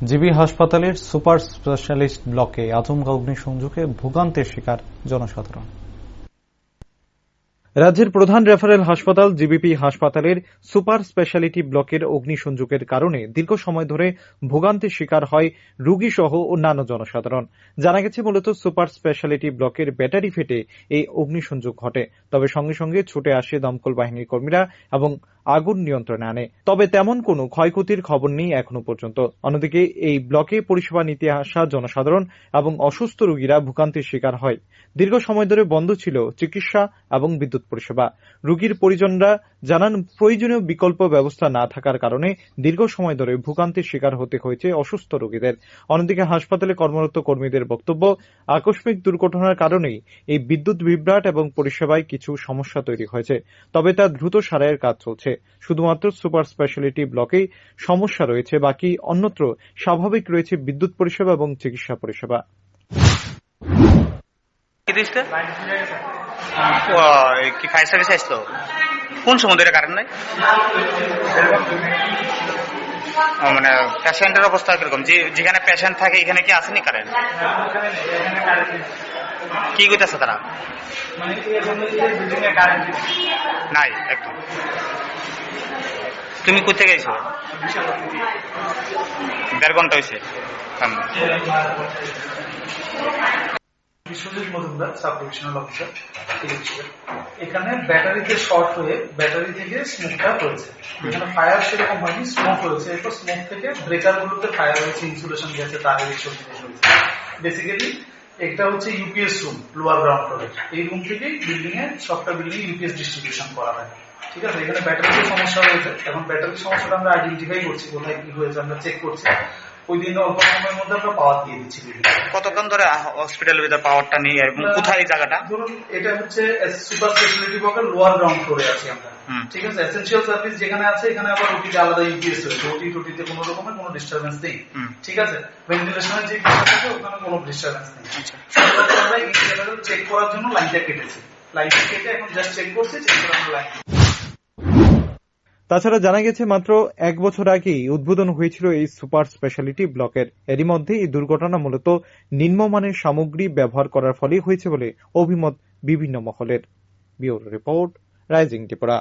GB হাসপাতালের super specialist ব্লকে আচমকা অগ্নিসংযোগে ভোগান্তের শিকার জনসাধারণ। রাজ্যের প্রধান রেফারেল হাসপাতাল জিবিপি হাসপাতালের সুপার স্পেশালিটি ব্লকের অগ্নিসংযোগের কারণে দীর্ঘ সময় ধরে ভোগান্তির শিকার হয় রোগী সহ অন্যান্য জনসাধারণ। জানা গেছে, মূলত সুপার স্পেশালিটি ব্লকের ব্যাটারি ফেটে এই অগ্নিসংযোগ ঘটে। তবে সঙ্গে সঙ্গে ছুটে আসে দমকল বাহিনীর কর্মীরা এবং আগুন নিয়ন্ত্রণে আনে। তবে তেমন কোনো ক্ষয়ক্ষতির খবর নেই এখনও পর্যন্ত। অন্যদিকে, এই ব্লকে পরিষেবা নিতে আসা জনসাধারণ এবং অসুস্থ রোগীরা ভোগান্তির শিকার হয়। দীর্ঘ সময় ধরে বন্ধ ছিল চিকিৎসা এবং বিদ্যুৎ পরিষেবা। রোগীর পরিজনরা জানান, প্রয়োজনীয় বিকল্প ব্যবস্থা না থাকার কারণে দীর্ঘ সময় ধরে ভোগান্তির শিকার হতে হয়েছে অসুস্থ রোগীদের। অন্যদিকে হাসপাতালে কর্মরত কর্মীদের বক্তব্য, আকস্মিক দুর্ঘটনার কারণেই এই বিদ্যুৎ বিভ্রাট এবং পরিষেবায় কিছু সমস্যা তৈরি হয়েছে, তবে তা দ্রুত সারাইয়ের কাজ চলছে। শুধুমাত্র সুপার স্পেশালিটি ব্লকেই সমস্যা রয়েছে, বাকি অন্যত্র স্বাভাবিক রয়েছে বিদ্যুৎ পরিষেবা এবং চিকিৎসা পরিষেবা। কি ফায়ার সার্ভিস আসলো? কোন সময় ধরে কারেন্ট নাই? মানে পেশেন্টের অবস্থা কীরকম? যেখানে পেশেন্ট থাকে, এখানে কি আসেনি কারেন্ট কি করতেছে তারা? নাই, একদম। তুমি কোথেকে গেছো দেড় ঘণ্টা হয়েছে। Biswajit Majumdar sub divisional officer এখানে ব্যাটারিতে শর্ট হয়ে ব্যাটারি থেকে স্মোকটা হয়েছে। এখানে ফায়ার সেরকম হয়নি স্মোক হয়েছে। এরপর স্মোক থেকে ফায়ার হয়েছে ইনসুলেশন গেছে, তারের বেসিক্যালি এটা হচ্ছে ইউপিএস রুম লোয়ার গ্রাউন্ড ফ্লোরে এই রুম থেকেই বিল্ডিং এ সবটা বিল্ডিং ইউপিএস ডিস্ট্রিবিউশন করা হয়। ঠিক আছে? এখানে ব্যাটারির সমস্যা হয়েছে। এখন ব্যাটারির সমস্যাটা আমরা আইডেন্টিফাই করছি, কোথায় কি হয়েছে, আমরা চেক করছি। ওই দিন অল্প সময়ের মধ্যে আমরা পাওয়ার দিয়ে দিচ্ছি কতক্ষণ ধরে হসপিটালের ভিতরে পাওয়ারটা নেই এবং কোথায় এই জায়গাটা? ধরুন এটা হচ্ছে সুপার স্পেশালিটি ব্লকের লোয়ার গ্রাউন্ড ফ্লোরে আছি আমরা। ঠিক আছে? এসেনশিয়াল সার্ভিস যেখানে আছে এখানে আবার ওটিতে আলাদা ইউপিএস রয়েছে। ওটি টোটিতে কোনো রকমের কোনো ডিস্টারবেন্স নেই। ঠিক আছে? ভেন্টিলেশনের যে বিষয় থাকে ওখানে কোনো ডিস্টারবেন্স নেই। আচ্ছা। আমরা এই লেভেল চেক করার জন্য লাইনটা কেটেছি। লাইনটা কেটে এখন জাস্ট চেক করছি চেক করে আমরা লাইন তাছাড়া জানা গেছে, মাত্র এক বছর আগেই উদ্বোধন হয়েছিল এই সুপার স্পেশালিটি ব্লকের। এরই মধ্যে এই দুর্ঘটনা মূলত নিম্নমানের সামগ্রী ব্যবহার করার ফলেই হয়েছে বলে অভিমত বিভিন্ন মহলের। Report, rising Tripura.